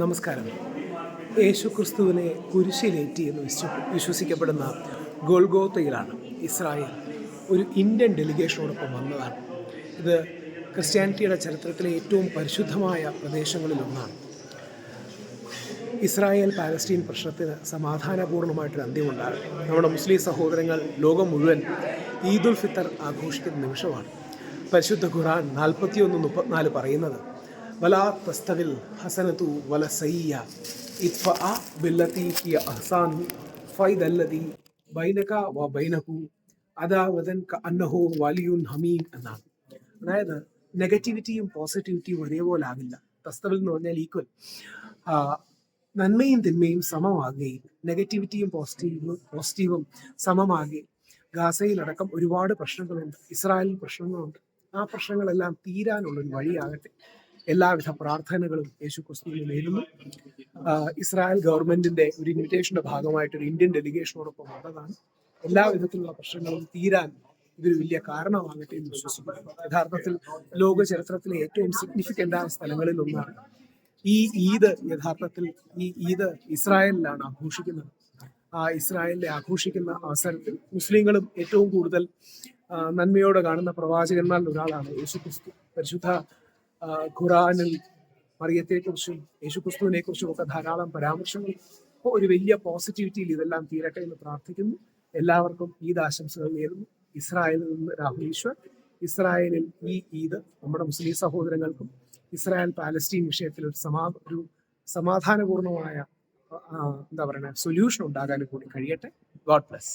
നമസ്കാരം. യേശു ക്രിസ്തുവിനെ കുരിശിലേറ്റി എന്ന് വിശ്വ വിശ്വസിക്കപ്പെടുന്ന ഗോൾഗോത്തയിലാണ് ഇസ്രായേൽ ഒരു ഇന്ത്യൻ ഡെലിഗേഷനോടൊപ്പം വന്നതാണ്. ഇത് ക്രിസ്ത്യാനിറ്റിയുടെ ചരിത്രത്തിലെ ഏറ്റവും പരിശുദ്ധമായ പ്രദേശങ്ങളിലൊന്നാണ് ഇസ്രായേൽ പാലസ്റ്റീൻ പ്രശ്നത്തിന് സമാധാനപൂർണമായിട്ടൊരു അന്ത്യമുണ്ടാകും നമ്മുടെ മുസ്ലിം സഹോദരങ്ങൾ ലോകം മുഴുവൻ ഈദുൽ ഫിത്തർ ആഘോഷിക്കുന്ന നിമിഷമാണ്. പരിശുദ്ധ ഖുറാൻ നാൽപ്പത്തിയൊന്ന് മുപ്പത്തിനാല് പറയുന്നത് വലാ തസ്തവിൽ ഹസനതു വല സയ്യ. ഇത്ഫ ആ ബില്ലത്തി ഹിയ അഹ്സാനു ഫൈദല്ലതി ബൈനക വ ബൈനഹു. അദാവതൻ ക അന്നഹു വലിയുൻ ഹമീം എന്നാണ്. അതായത് നെഗറ്റിവിറ്റിയും പോസിറ്റിവിറ്റിയും ഒരേപോലെ ആകില്ല തസ്തവിൽ എന്ന് പറഞ്ഞാൽ ഈക്വൽ നന്മയും തിന്മയും സമമാകുകയും നെഗറ്റിവിറ്റിയും പോസിറ്റീവും പോസിറ്റീവും സമമാകുകയും ഗാസയിലടക്കം ഒരുപാട് പ്രശ്നങ്ങളുണ്ട്. ഇസ്രായേലിൽ പ്രശ്നങ്ങളുണ്ട്. ആ പ്രശ്നങ്ങളെല്ലാം തീരാനുള്ള ഒരു വഴിയാകട്ടെ. എല്ലാവിധ പ്രാർത്ഥനകളും യേശു ക്രിസ്തുവിൽ നേരുന്നു. ഇസ്രായേൽ ഗവൺമെന്റിന്റെ ഒരു ഇൻവിറ്റേഷന്റെ ഭാഗമായിട്ട് ഒരു ഇന്ത്യൻ ഡെലിഗേഷനോടൊപ്പം വന്നതാണ്. എല്ലാ വിധത്തിലുള്ള പ്രശ്നങ്ങളും തീരാൻ ഇതൊരു വലിയ കാരണമാകട്ടെ എന്ന് വിശ്വസിക്കുന്നു. യഥാർത്ഥത്തിൽ ലോക ചരിത്രത്തിലെ ഏറ്റവും സിഗ്നിഫിക്കന്റ് ആയ സ്ഥലങ്ങളിൽ ഒന്നാണ് ഈ ഈദ്. യഥാർത്ഥത്തിൽ ഈ ഈദ് ഇസ്രായേലിലാണ് ആഘോഷിക്കുന്നത്. ആ ഇസ്രായേലിലെ ആഘോഷിക്കുന്ന അവസരത്തിൽ മുസ്ലിങ്ങളും ഏറ്റവും കൂടുതൽ നന്മയോടെ കാണുന്ന പ്രവാചകന്മാരിൽ ഒരാളാണ് യേശു ക്രിസ്തു പരിശുദ്ധ ഖുറാനിൽ മറിയത്തെക്കുറിച്ചും കുറിച്ചും യേശുക്രിസ്തുവിനെ കുറിച്ചും ഒക്കെ ധാരാളം പരാമർശങ്ങൾ. അപ്പോൾ ഒരു വലിയ പോസിറ്റിവിറ്റിയിൽ ഇതെല്ലാം തീരട്ടെ എന്ന് പ്രാർത്ഥിക്കുന്നു. എല്ലാവർക്കും ഈദ് ആശംസകൾ നേരുന്നു. ഇസ്രായേലിൽ നിന്ന് രാഹുൽ ഈശ്വർ. ഇസ്രായേലിൽ ഈ ഈദ് നമ്മുടെ മുസ്ലിം സഹോദരങ്ങൾക്കും ഇസ്രായേൽ പാലസ്തീൻ വിഷയത്തിൽ ഒരു സമാ ഒരു സമാധാനപൂർണമായ എന്താ പറയുക സൊല്യൂഷൻ ഉണ്ടാകാനും കൂടി കഴിയട്ടെ. God bless